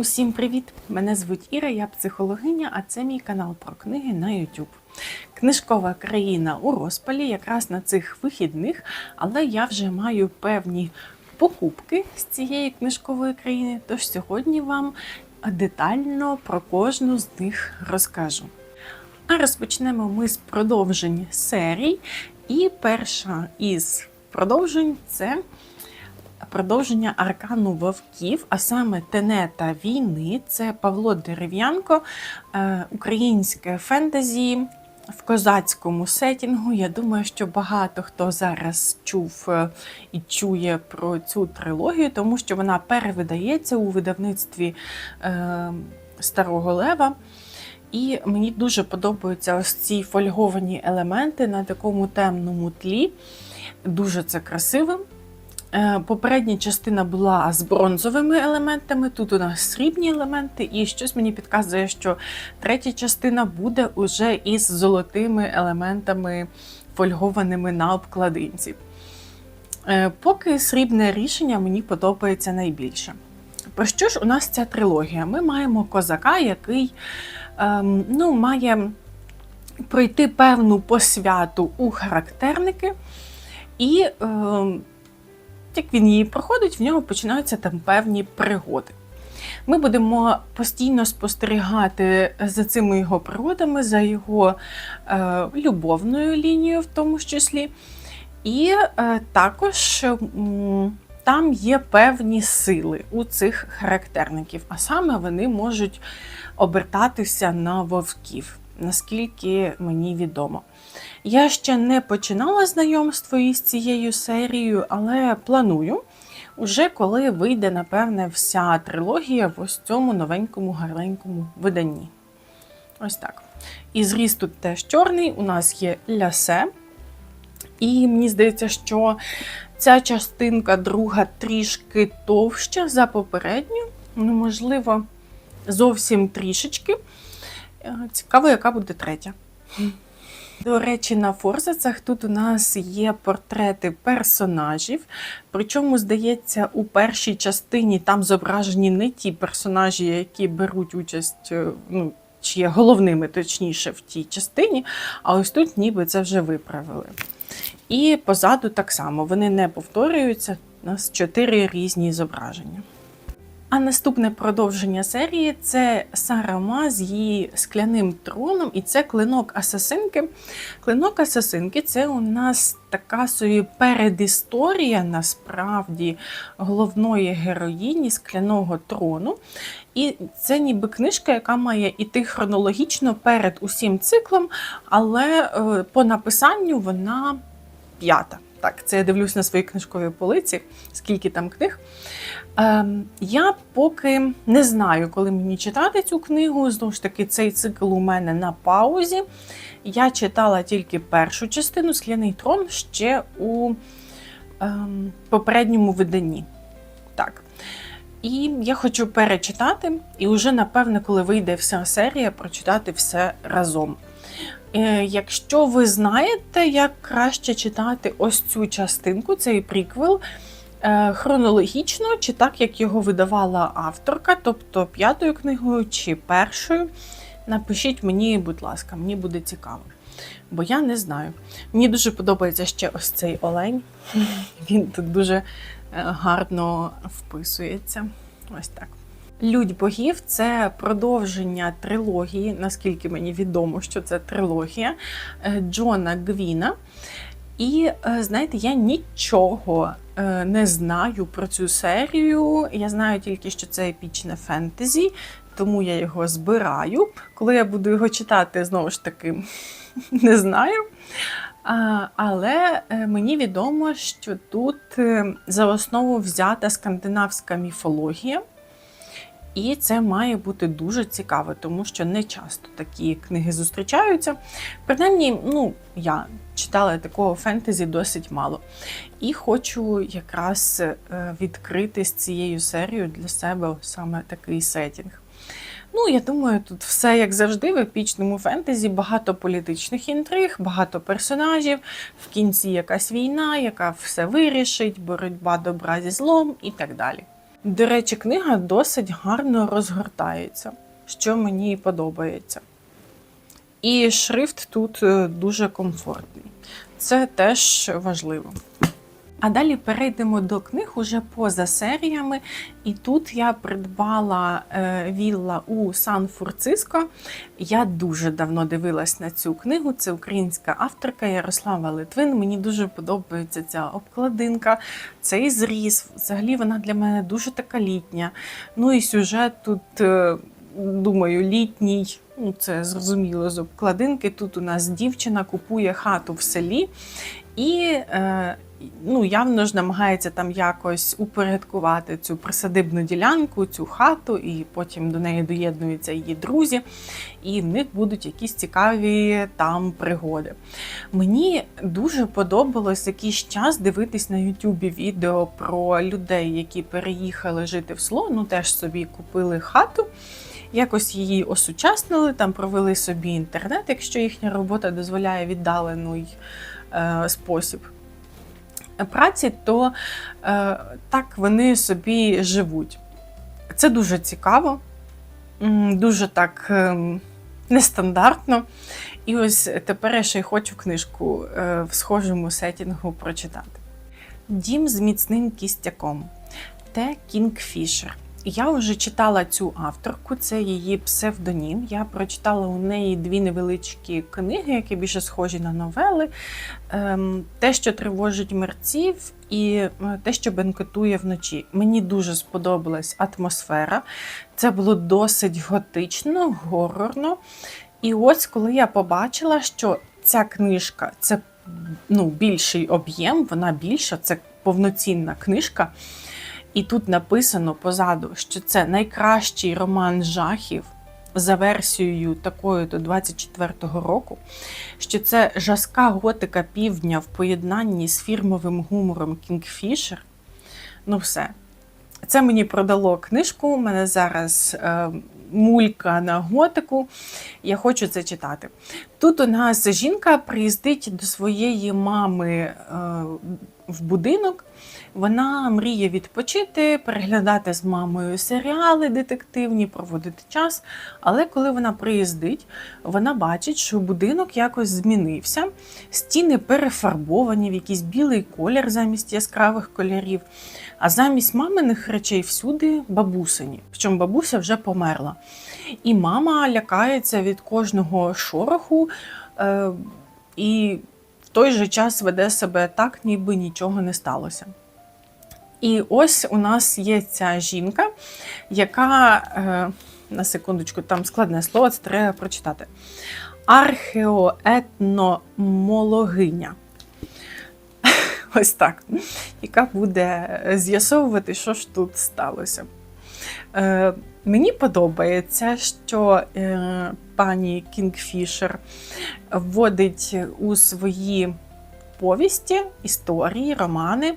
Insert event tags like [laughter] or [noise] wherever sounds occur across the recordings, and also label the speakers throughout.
Speaker 1: Усім привіт! Мене звуть Іра, я психологиня, а це мій канал про книги на YouTube. Книжкова країна у розпалі якраз на цих вихідних, але я вже маю певні покупки з цієї книжкової країни. Тож сьогодні вам детально про кожну з них розкажу. А розпочнемо ми з продовжень серій. І перша із продовжень це продовження аркану вовків, а саме Тенета війни. Це Павло Дерев'янко, е, українське фентезі в козацькому сетінгу. Я думаю, що багато хто зараз чув е, і чує про цю трилогію, тому що вона перевидається у видавництві е, Старого Лева. І мені дуже подобаються ось ці фольговані елементи на такому темному тлі. Дуже це красиво. Е, Попередня частина була з бронзовими елементами, тут у нас срібні елементи, і щось мені підказує, що третя частина буде уже із золотими елементами, фольгованими на обкладинці. Е, Поки срібне рішення мені подобається найбільше. Про що ж у нас ця трилогія? Ми маємо козака, який ем, ну, має пройти певну посвяту у характерники, і ем, як він її проходить, в нього починаються там певні пригоди. Ми будемо постійно спостерігати за цими його пригодами, за його е, любовною лінією, в тому числі. І е, також м, там є певні сили у цих характерників, а саме вони можуть обертатися на вовків, наскільки мені відомо. Я ще не починала знайомство із цією серією, але планую, уже коли вийде, напевне, вся трилогія в ось цьому новенькому гарненькому виданні. Ось так. І зріст тут теж чорний, у нас є лясе. І мені здається, що ця частинка друга трішки товща за попередню. Ну, можливо, зовсім трішечки. Е, Цікаво, яка буде третя. До речі, на форзацах тут у нас є портрети персонажів. Причому, здається, у першій частині там зображені не ті персонажі, які беруть участь, е, ну, чи є головними, точніше, в тій частині, а ось тут ніби це вже виправили. І позаду так само вони не повторюються. У нас чотири різні зображення. А наступне продовження серії це Сарама з її скляним троном, і це клинок асасинки. Клинок асасинки це у нас така собі передісторія насправді головної героїні скляного трону. І це ніби книжка, яка має іти хронологічно перед усім циклом, але е, по написанню вона п'ята. Так, це я дивлюсь на своїй книжковій полиці, скільки там книг. Ем, я поки не знаю, коли мені читати цю книгу. Знову ж таки, цей цикл у мене на паузі. Я читала тільки першу частину Скляний трон ще у ем, попередньому виданні. Так. І я хочу перечитати, і вже, напевне, коли вийде вся серія, прочитати все разом. Е, Якщо ви знаєте, як краще читати ось цю частинку, цей приквел, е, хронологічно, чи так, як його видавала авторка, тобто п'ятою книгою чи першою, напишіть мені, будь ласка, мені буде цікаво. Бо я не знаю. Мені дуже подобається ще ось цей олень. Він тут дуже е, гарно вписується. Ось так. Людь богів це продовження трилогії, наскільки мені відомо, що це трилогія е, Джона Гвіна. І е, знаєте, я нічого е, не знаю про цю серію. Я знаю тільки, що це епічне фентезі, тому я його збираю. Коли я буду його читати, знову ж таки [laughs] не знаю. Але мені відомо, що тут за основу взята скандинавська міфологія. І це має бути дуже цікаво, тому що не часто такі книги зустрічаються. Принаймні, ну, я читала такого фентезі досить мало. І хочу якраз е, відкрити з цією серією для себе саме такий сетінг. Ну, я думаю, тут все як завжди в епічному фентезі, багато політичних інтриг, багато персонажів, в кінці якась війна, яка все вирішить, боротьба добра зі злом і так далі. До речі, книга досить гарно розгортається, що мені подобається. І шрифт тут е, дуже комфортний. Це теж важливо. А далі перейдемо до книг уже поза серіями. І тут я придбала е, вілла у Сан-Франциско. Я дуже давно дивилась на цю книгу. Це українська авторка Ярослава Литвин. Мені дуже подобається ця обкладинка, цей зріз. Взагалі вона для мене дуже така літня. Ну і сюжет тут, е, думаю, літній. Ну, це зрозуміло з обкладинки. Тут у нас дівчина купує хату в селі і е, ну, явно ж намагається там якось упорядкувати цю присадибну ділянку, цю хату, і потім до неї доєднуються її друзі, і в них будуть якісь цікаві там пригоди. Мені дуже подобалось якийсь час дивитись на Ютубі відео про людей, які переїхали жити в село, ну теж собі купили хату. Якось її осучаснили, там провели собі інтернет, якщо їхня робота дозволяє віддалений е, спосіб праці, то е, так вони собі живуть. Це дуже цікаво, дуже так е, нестандартно. І ось тепер я ще й хочу книжку е, в схожому сетінгу прочитати. Дім з міцним кістяком. Т. Кінгфішер. Я вже читала цю авторку, це її псевдонім. Я прочитала у неї дві невеличкі книги, які більше схожі на новели. Ем, Те, що тривожить мерців, і е, те, що бенкетує вночі. Мені дуже сподобалась атмосфера. Це було досить готично, горорно. І ось коли я побачила, що ця книжка це ну, більший об'єм, вона більша, це повноцінна книжка. І тут написано позаду, що це найкращий роман жахів за версією такою до 24-го року, що це жаска готика півдня в поєднанні з фірмовим гумором Кінгфішер. Ну, все. Це мені продало книжку. У мене зараз е, мулька на готику. Я хочу це читати. Тут у нас жінка приїздить до своєї мами е, в будинок. Вона мріє відпочити, переглядати з мамою серіали детективні, проводити час. Але коли вона приїздить, вона бачить, що будинок якось змінився, стіни перефарбовані в якийсь білий колір замість яскравих кольорів. А замість маминих речей всюди бабусині. Причому бабуся вже померла. І мама лякається від кожного шороху. Е, і в той же час веде себе так, ніби нічого не сталося. І ось у нас є ця жінка, яка, е, на секундочку, там складне слово, це треба прочитати. Археоетномологиня. [laughs] Ось так, яка буде з'ясовувати, що ж тут сталося. Е, Мені подобається, що е, пані Кінгфішер вводить у свої повісті, історії, романи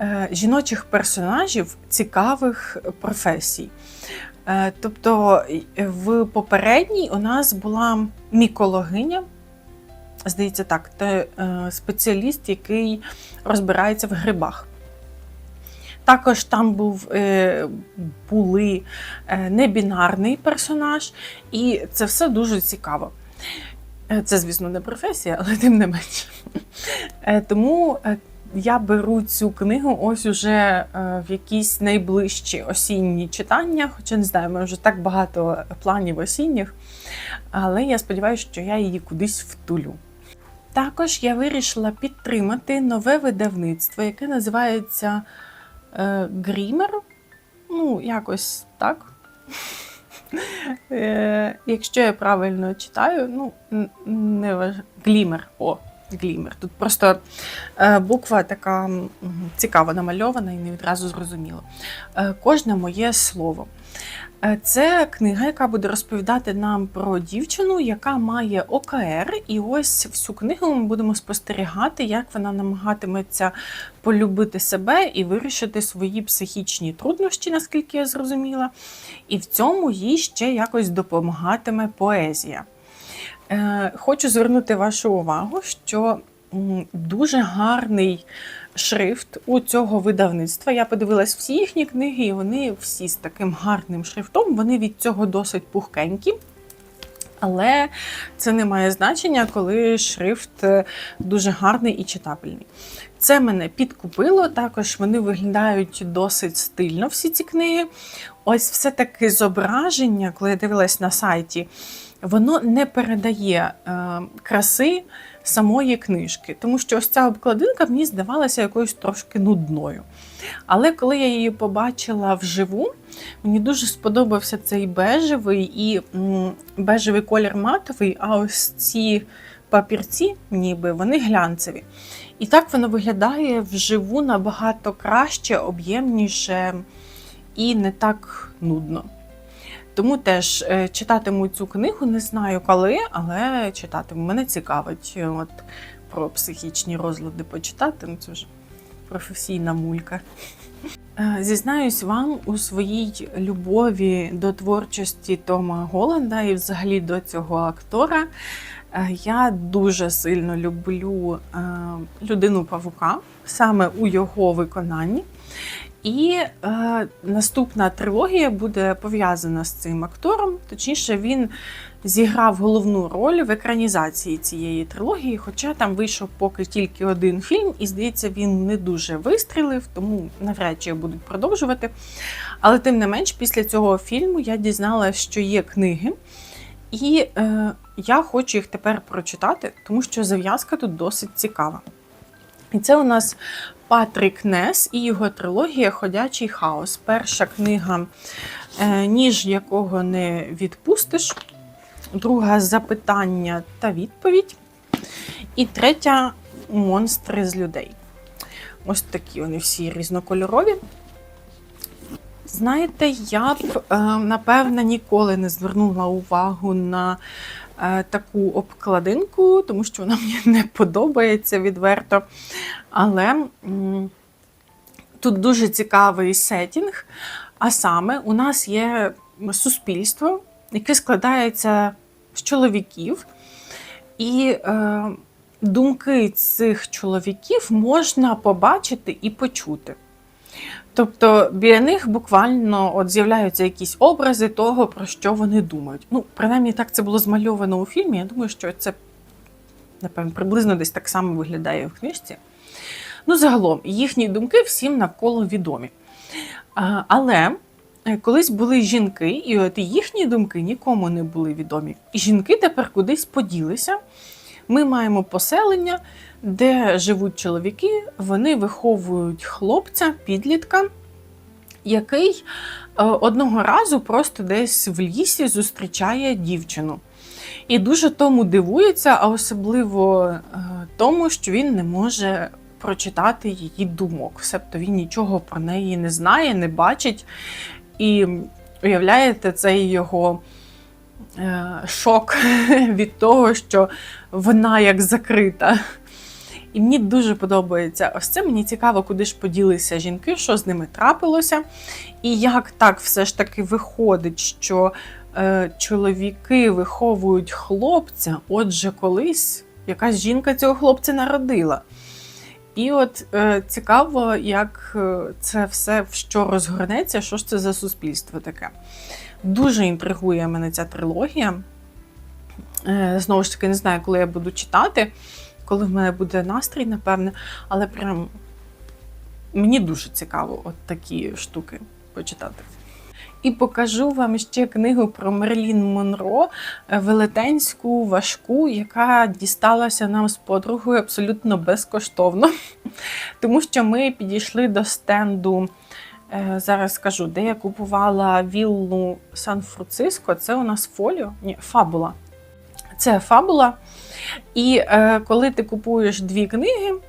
Speaker 1: е, жіночих персонажів цікавих професій. Е, тобто в попередній у нас була мікологиня, здається так, це е, спеціаліст, який розбирається в грибах. Також там був е, були е, небінарний персонаж, і це все дуже цікаво. Е, Це, звісно, не професія, але тим не менше. Е, Тому е, я беру цю книгу ось уже в якісь найближчі осінні читання, хоча не знаю, мене вже так багато планів осінніх, але я сподіваюся, що я її кудись втулю. Також я вирішила підтримати нове видавництво, яке називається Грімер. Ну, якось так. Е, Якщо я правильно читаю, ну, не важ... Глімер. О, Глімер. Тут просто е, буква така цікаво намальована і не відразу зрозуміло. Е, Кожне моє слово. Е, Це книга, яка буде розповідати нам про дівчину, яка має ОКР. І ось всю книгу ми будемо спостерігати, як вона намагатиметься полюбити себе і вирішити свої психічні труднощі, наскільки я зрозуміла. І в цьому їй ще якось допомагатиме поезія. Е, Хочу звернути вашу увагу, що дуже гарний шрифт у цього видавництва. Я подивилась всі їхні книги, і вони всі з таким гарним шрифтом. Вони від цього досить пухкенькі. Але це не має значення, коли шрифт е, дуже гарний і читабельний. Це мене підкупило. Також вони виглядають досить стильно, всі ці книги. Ось все-таки зображення, коли я дивилась на сайті, воно не передає е, краси самої книжки, тому що ось ця обкладинка мені здавалася якоюсь трошки нудною. Але коли я її побачила вживу, мені дуже сподобався цей бежевий і бежевий колір матовий, а ось ці папірці, ніби вони глянцеві. І так воно виглядає вживу набагато краще, об'ємніше і не так нудно. Тому теж е, читатиму цю книгу, не знаю коли, але читатиму. Мене цікавить е, от, про психічні розлади почитати. Ну, це вже професійна мулька. Е, Зізнаюсь вам у своїй любові до творчості Тома Голланда і взагалі до цього актора. Я дуже сильно люблю людину Павука саме у його виконанні. І е, наступна трилогія буде пов'язана з цим актором. Точніше, він зіграв головну роль в екранізації цієї трилогії, хоча там вийшов поки тільки один фільм, і здається, він не дуже вистрілив, тому навряд чи будуть продовжувати. Але тим не менш, після цього фільму я дізналася, що є книги, і е, я хочу їх тепер прочитати, тому що зав'язка тут досить цікава. І це у нас Патрік Нес і його трилогія Ходячий хаос. Перша книга е, Ніж якого не відпустиш. Друга запитання та відповідь. І третя монстри з людей. Ось такі вони всі різнокольорові. Знаєте, я б, е, напевно, ніколи не звернула увагу на таку обкладинку, тому що вона мені не подобається відверто. Але тут дуже цікавий сетінг. А саме, у нас є суспільство, яке складається з чоловіків, і е, думки цих чоловіків можна побачити і почути. Тобто біля них буквально от з'являються якісь образи того, про що вони думають. Ну, принаймні так це було змальовано у фільмі. Я думаю, що це, напевно, приблизно десь так само виглядає в книжці. Ну, загалом, їхні думки всім навколо відомі. Але е, колись були жінки, і от їхні думки нікому не були відомі. І жінки тепер кудись поділися. Ми маємо поселення, де живуть чоловіки, вони виховують хлопця, підлітка, який е, одного разу просто десь в лісі зустрічає дівчину. І дуже тому дивується, а особливо е, тому, що він не може прочитати її думок. Себто він нічого про неї не знає, не бачить. І уявляєте, цей його е, шок [laughs] від того, що вона як закрита. І мені дуже подобається ось це. Мені цікаво, куди ж поділися жінки, що з ними трапилося, і як так все ж таки виходить, що е, чоловіки виховують хлопця, отже, колись якась жінка цього хлопця народила. І от е, цікаво, як е, це все в що розгорнеться, що ж це за суспільство таке. Дуже інтригує мене ця трилогія. Е, знову ж таки, не знаю, коли я буду читати, коли в мене буде настрій, напевне, але прям мені дуже цікаво от такі штуки почитати. І покажу вам ще книгу про Мерлін Монро, е, велетенську, важку, яка дісталася нам з подругою абсолютно безкоштовно. [laughs] Тому що ми підійшли до стенду. е, Зараз скажу, де я купувала віллу Сан-Франциско. Це у нас фоліо, ні, фабула. Це фабула. І е, коли ти купуєш дві книги,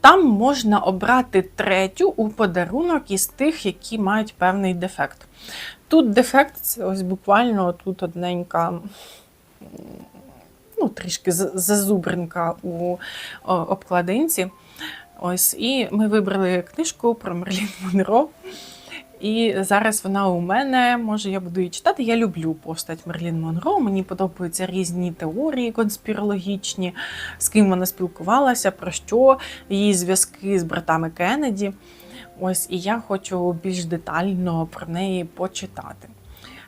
Speaker 1: там можна обрати третю у подарунок із тих, які мають певний дефект. Тут дефект це ось буквально тут одненька, ну, трішки зазубринка у обкладинці. Ось, і ми вибрали книжку про Мерлін Монро. І зараз вона у мене, може, я буду її читати. Я люблю постать Мерлін Монро. Мені подобаються різні теорії конспірологічні, з ким вона спілкувалася, про що, її зв'язки з братами Кеннеді. Ось, і я хочу більш детально про неї почитати.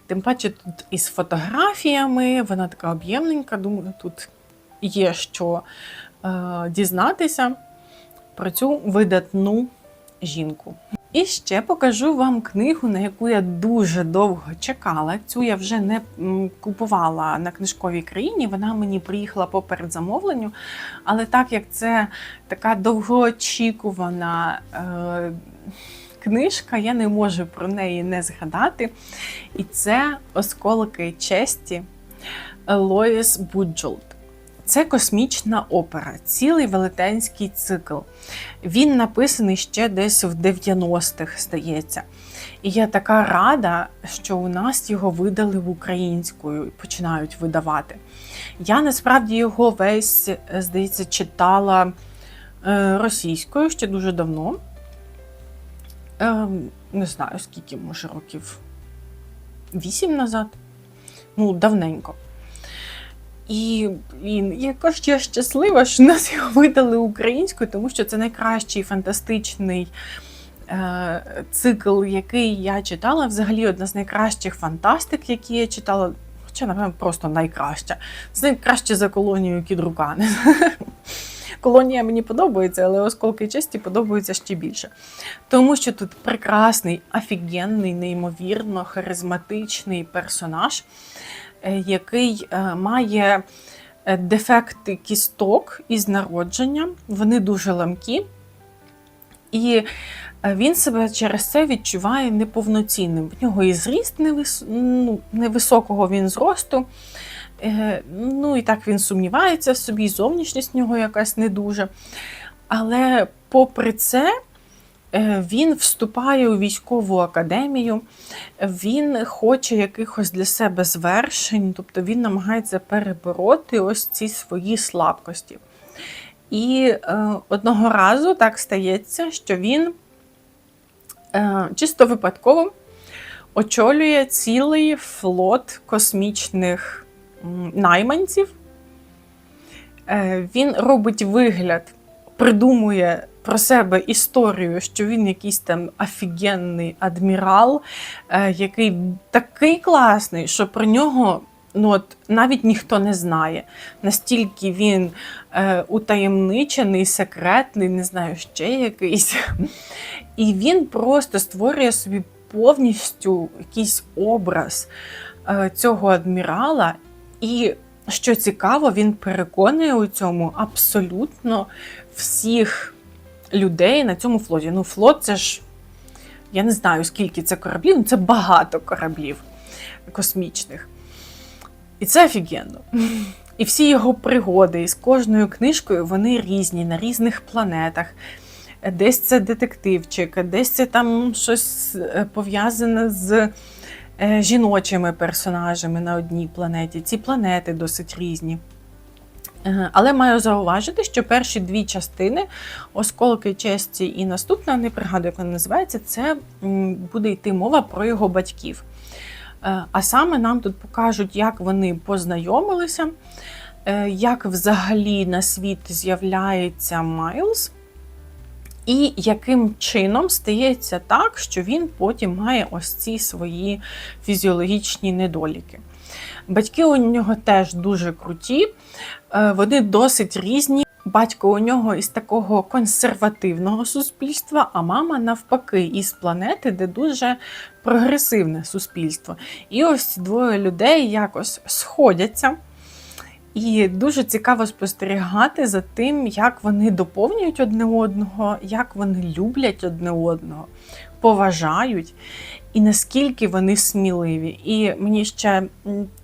Speaker 1: Тим паче тут із фотографіями, вона така об'ємненька, думаю, тут є що е, дізнатися про цю видатну жінку. І ще покажу вам книгу, на яку я дуже довго чекала. Цю я вже не купувала на книжковій країні. Вона мені приїхала по передзамовленню. Але так як це така довгоочікувана е, книжка, я не можу про неї не згадати. І це Осколки честі Лоїс Буджолд. Це космічна опера, цілий велетенський цикл. Він написаний ще десь в 90-х, здається. І я така рада, що у нас його видали в українською і починають видавати. Я насправді його весь, здається, читала е, російською ще дуже давно. Е, Не знаю, скільки, може, років вісім назад. Ну, давненько. І, і якось я щаслива, що нас [laughs] його видали українською, тому що це найкращий фантастичний е, цикл, який я читала. Взагалі одна з найкращих фантастик, які я читала. Хоча, напевно, просто найкраща. Це найкраще за колонію Кідрукани. [laughs] Колонія мені подобається, але осколки честі подобаються ще більше. Тому що тут прекрасний, офігенний, неймовірно харизматичний персонаж, який е, має е, дефекти кісток із народження. Вони дуже ламкі. І е, він себе через це відчуває неповноцінним. В нього і зріст невис... ну, невисокого він зросту. Е, Ну і так він сумнівається в собі, зовнішність в нього якась не дуже. Але попри це, е, він вступає у військову академію, він хоче якихось для себе звершень, тобто він намагається перебороти ось ці свої слабкості. І е, одного разу так стається, що він е, чисто випадково очолює цілий флот космічних найманців. Е, він робить вигляд, придумує про себе історію, що він якийсь там офігенний адмірал, е, який такий класний, що про нього ну, от, навіть ніхто не знає. Настільки він е, утаємничений, секретний, не знаю, ще якийсь. І він просто створює собі повністю якийсь образ е, цього адмірала. І що цікаво, він переконує у цьому абсолютно всіх людей на цьому флоті. Ну, флот це ж, я не знаю, скільки це кораблів, ну це багато кораблів космічних. І це офігенно. І всі його пригоди із кожною книжкою вони різні на різних планетах. Десь це детективчик, десь це там щось е, пов'язане з е, жіночими персонажами на одній планеті. Ці планети досить різні. Але маю зауважити, що перші дві частини осколки честі і наступна, не пригадую, як вона називається, це буде йти мова про його батьків. Е, А саме нам тут покажуть, як вони познайомилися, е, як взагалі на світ з'являється Майлз, і яким чином стається так, що він потім має ось ці свої фізіологічні недоліки. Батьки у нього теж дуже круті, е, вони досить різні. Батько у нього із такого консервативного суспільства, а мама навпаки, із планети, де дуже прогресивне суспільство. І ось ці двоє людей якось сходяться. І дуже цікаво спостерігати за тим, як вони доповнюють одне одного, як вони люблять одне одного, поважають, і наскільки вони сміливі. І мені ще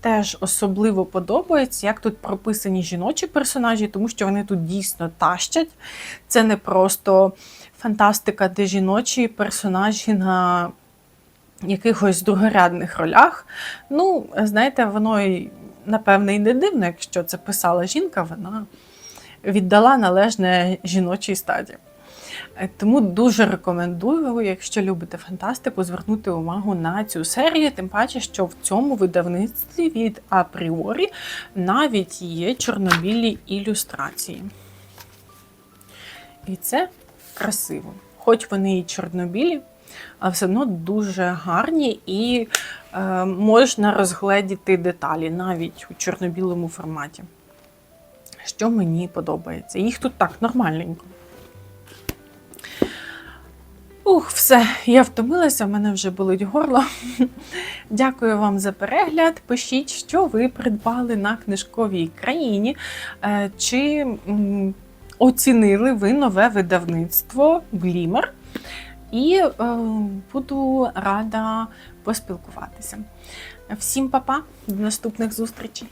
Speaker 1: теж особливо подобається, як тут прописані жіночі персонажі, тому що вони тут дійсно тащать. Це не просто фантастика, де жіночі персонажі на якихось другорядних ролях. Ну, знаєте, воно і напевне і не дивно, якщо це писала жінка, вона віддала належне жіночій стаді. Е, Тому дуже рекомендую, якщо любите фантастику, звернути увагу на цю серію, тим паче, що в цьому видавництві від апріорі навіть є чорнобілі ілюстрації. І це красиво. Хоч вони і чорнобілі, а все одно дуже гарні і е, можна розгледіти деталі навіть у чорно-білому форматі. Що мені подобається. Їх тут так нормальненько. Ух, все, я втомилася, в мене вже болить горло. [laughs] Дякую вам за перегляд. Пишіть, що ви придбали на книжковій країні. Е, Чи оцінили ви нове видавництво Глімер? І е, буду рада поспілкуватися. Всім па-па, до наступних зустрічей!